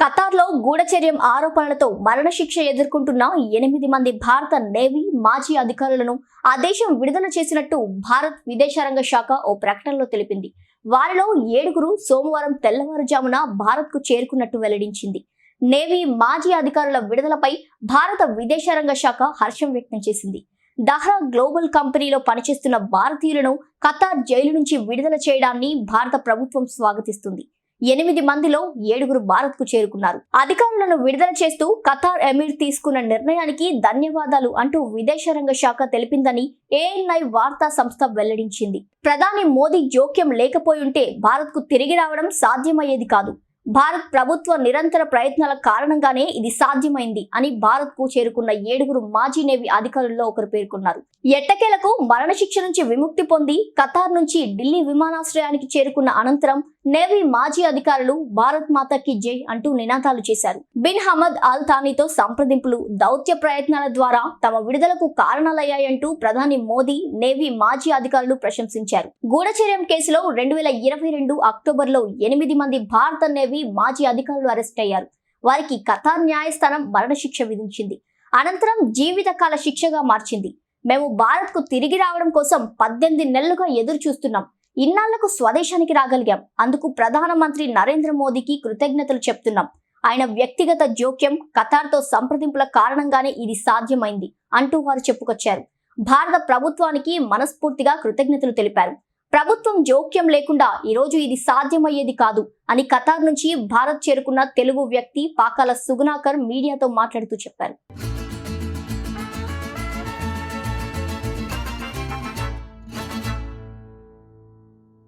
ఖతార్లో గూఢచర్యం ఆరోపణలతో మరణశిక్ష ఎదుర్కొంటున్న ఎనిమిది మంది భారత నేవీ మాజీ అధికారులను ఆ దేశం విడుదల చేసినట్టు భారత్ విదేశాంగ శాఖ ఓ ప్రకటనలో తెలిపింది. వారిలో ఏడుగురు సోమవారం తెల్లవారుజామున భారత్కు చేరుకున్నట్టు వెల్లడించింది. నేవీ మాజీ అధికారుల విడుదలపై భారత విదేశాంగ శాఖ హర్షం వ్యక్తం చేసింది. దహ్రా గ్లోబల్ కంపెనీలో పనిచేస్తున్న భారతీయులను ఖతార్ జైలు నుంచి విడుదల చేయడాన్ని భారత ప్రభుత్వం స్వాగతిస్తుంది. ఎనిమిది మందిలో ఏడుగురు భారత్కు చేరుకున్నారు. అధికారులను విడుదల చేస్తూ ఖతార్ ఎమీర్ తీసుకున్న నిర్ణయానికి ధన్యవాదాలు అంటూ విదేశాంగ శాఖ తెలిపిందని ఏఎన్ఐ వార్తా సంస్థ వెల్లడించింది. ప్రధాని మోదీ జోక్యం లేకపోయుంటే భారత్కు తిరిగి రావడం సాధ్యమయ్యేది కాదు. భారత్ ప్రభుత్వ నిరంతర ప్రయత్నాల కారణంగానే ఇది సాధ్యమైంది అని భారత్కు చేరుకున్న ఏడుగురు మాజీ నేవీ అధికారుల్లో ఒకరు పేర్కొన్నారు. ఎట్టకేలకు మరణశిక్ష నుంచి విముక్తి పొంది ఖతార్ నుంచి ఢిల్లీ విమానాశ్రయానికి చేరుకున్న అనంతరం నేవీ మాజీ అధికారులు భారత్ మాతకి జై అంటూ నినాదాలు చేశారు. బిన్ హమద్ అల్ థానీతో సంప్రదింపులు దౌత్య ప్రయత్నాల ద్వారా తమ విడుదలకు కారణాలయ్యాయంటూ ప్రధాని మోదీ నేవీ మాజీ అధికారులు ప్రశంసించారు. గూఢచర్యం కేసులో రెండు వేల ఇరవై రెండు అక్టోబర్లో ఎనిమిది మంది భారత నేవీ మాజీ అధికారులు అరెస్ట్ అయ్యారు. వారికి ఖతార్ న్యాయస్థానం మరణశిక్ష విధించింది. అనంతరం జీవితకాల శిక్షగా మార్చింది. మేము భారత్కు తిరిగి రావడం కోసం పద్దెనిమిది నెలలుగా ఎదురు చూస్తున్నాం ఇన్నాళ్ళకు స్వదేశానికి రాగలిగాం. అందుకు ప్రధానమంత్రి నరేంద్ర మోదీకి కృతజ్ఞతలు చెప్తున్నాం. ఆయన వ్యక్తిగత జోక్యం ఖతార్తో సంప్రదింపుల కారణంగానే ఇది సాధ్యమైంది అంటూ వారు చెప్పుకొచ్చారు. భారత ప్రభుత్వానికి మనస్ఫూర్తిగా కృతజ్ఞతలు తెలిపారు. ప్రభుత్వం జోక్యం లేకుండా ఈ రోజు ఇది సాధ్యమయ్యేది కాదు అని ఖతార్ నుంచి భారత్ చేరుకున్న తెలుగు వ్యక్తి పాకాల సుగుణాకర్ మీడియాతో మాట్లాడుతూ చెప్పారు.